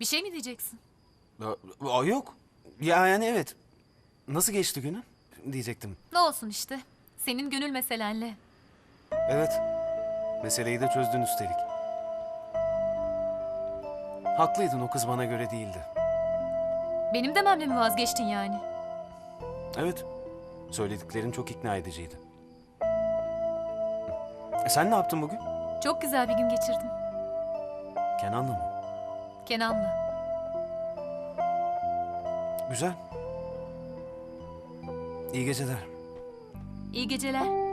Bir şey mi diyeceksin? Aa, yok. Ya yani evet. Nasıl geçti günün? Diyecektim. Ne olsun işte. Senin gönül meselenle. Evet. Meseleyi de çözdün üstelik. Haklıydın o kız bana göre değildi. Benim dememle mi vazgeçtin yani? Evet. Söylediklerin çok ikna ediciydi. E sen ne yaptın bugün? Çok güzel bir gün geçirdim. Kenan'la mı? Kenan'la. Güzel. İyi geceler. İyi geceler.